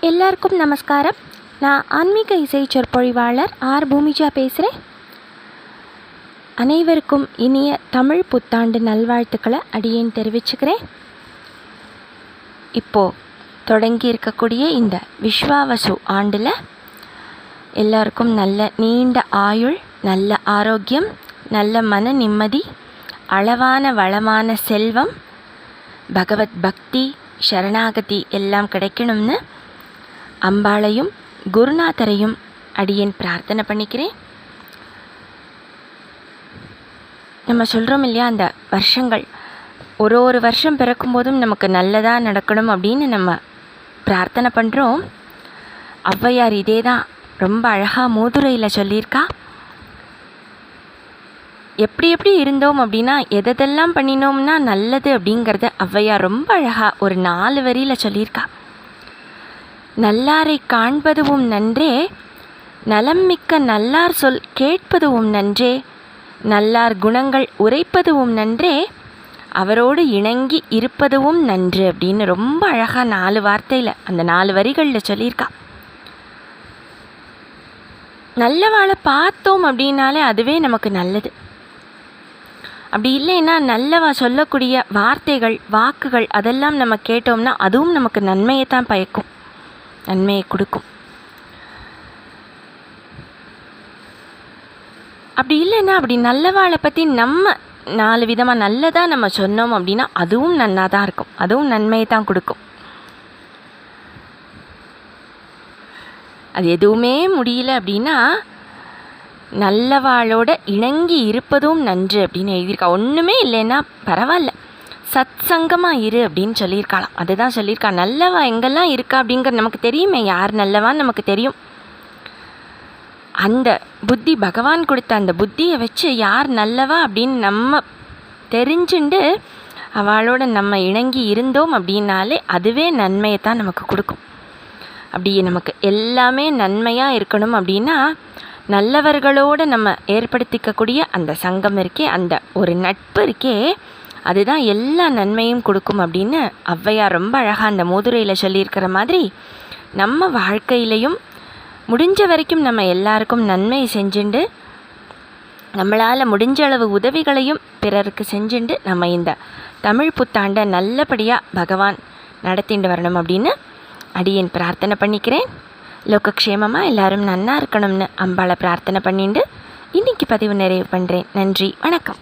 எல்லாருக்கும் நமஸ்காரம். நான் ஆன்மீக இசை சொற்பொழிவாளர் ஆர். பூமிஜா பேசுகிறேன் அனைவருக்கும் இனிய தமிழ் புத்தாண்டு நல்வாழ்த்துக்களை அடியேன் தெரிவிச்சுக்கிறேன். இப்போது தொடங்கி இருக்கக்கூடிய இந்த விஸ்வாவசு ஆண்டில் எல்லாருக்கும் நல்ல நீண்ட ஆயுள் நல்ல ஆரோக்கியம் நல்ல மன நிம்மதி அளவான வளமான செல்வம் பகவத் பக்தி சரணாகதி எல்லாம் கிடைக்கணும்னு அம்பாளையும் குருநாதரையும் அடியேன் பிரார்த்தனை பண்ணிக்கிறேன். நம்ம சொல்கிறோம் இல்லையா அந்த வருஷங்கள். ஒரு ஒரு வருஷம் பிறக்கும்போதும் நமக்கு நல்லதாக நடக்கணும் அப்படின்னு நம்ம பிரார்த்தனை பண்ணுறோம் ஔவையார் இதே தான் ரொம்ப அழகாக மூதுரையில் சொல்லியிருக்கா. எப்படி எப்படி இருந்தோம் அப்படின்னா எதெல்லாம் பண்ணினோம்னா நல்லது அப்படிங்கிறத ஔவையார் ரொம்ப அழகாக ஒரு நாலு வரியில் சொல்லியிருக்கா. நல்லாரை காண்பதுவும் நன்றே. நலம் மிக்க நல்லார் சொல் கேட்பதுவும் நன்றே. நல்லார் குணங்கள் உரைப்பதுவும் நன்றே. அவரோடு இணங்கி இருப்பதுவும் நன்று அப்படின்னு ரொம்ப அழகாக நாலு வார்த்தையில் அந்த நாலு வரிகளில் சொல்லியிருக்கா. நல்லவாளை பார்த்தோம் அப்படின்னாலே அதுவே நமக்கு நல்லது. அப்படி இல்லைன்னா நல்லவா சொல்லக்கூடிய வார்த்தைகள் வாக்குகள் அதெல்லாம் நம்ம கேட்டோம்னா அதுவும் நமக்கு நன்மையை தான் பயக்கும். நன்மையை கொடுக்கும். அப்படி இல்லைன்னா அப்படி நல்லவாளை பற்றி நம்ம நாலு விதமாக நல்லதாக நம்ம சொன்னோம் அப்படின்னா அதுவும் நன்னாக தான் இருக்கும். அதுவும் நன்மையை தான் கொடுக்கும். அது எதுவுமே முடியல அப்படின்னா நல்லவாளோட இணங்கி இருப்பதும் நன்று அப்படின்னு எழுதியிருக்கா. ஒன்றுமே இல்லைன்னா பரவாயில்ல. சத் சங்கமாக இரு அப்படின்னு சொல்லியிருக்காளாம். அதுதான் சொல்லியிருக்கா. நல்லவா எங்கெல்லாம் இருக்கா அப்படிங்கிறது நமக்கு தெரியுமே. யார் நல்லவான்னு நமக்கு தெரியும். அந்த புத்தி பகவான் கொடுத்த அந்த புத்தியை வச்சு யார் நல்லவா அப்படின்னு நம்ம தெரிஞ்சுண்டு அவளோட நம்ம இணங்கி இருந்தோம் அப்படின்னாலே அதுவே நன்மையை தான் நமக்கு கொடுக்கும். அப்படி நமக்கு எல்லாமே நன்மையாக இருக்கணும் அப்படின்னா நல்லவர்களோடு நம்ம ஏற்படுத்திக்கக்கூடிய அந்த சங்கம் இருக்கே அந்த ஒரு நட்பு இருக்கே அதுதான் எல்லா நன்மையும் கொடுக்கும் அப்படின்னு ஔவையார் ரொம்ப அழகாக அந்த மோதுரையில் சொல்லியிருக்கிற மாதிரி நம்ம வாழ்க்கையிலையும் முடிஞ்ச வரைக்கும் நம்ம எல்லாருக்கும் நன்மை செஞ்சுண்டு நம்மளால் முடிஞ்ச அளவு உதவிகளையும் பிறருக்கு செஞ்சுண்டு நம்ம இந்த தமிழ் புத்தாண்டை நல்லபடியாக பகவான் நடத்திட்டு வரணும் அப்படின்னு அடியேன் பிரார்த்தனை பண்ணிக்கிறேன். லோகக்ஷேமமாக எல்லாரும் நன்னா இருக்கணும்னு அம்பாளை பிரார்த்தனை பண்ணிட்டு இன்னைக்கு பதிவு நிறைவு பண்ணுறேன் நன்றி வணக்கம்.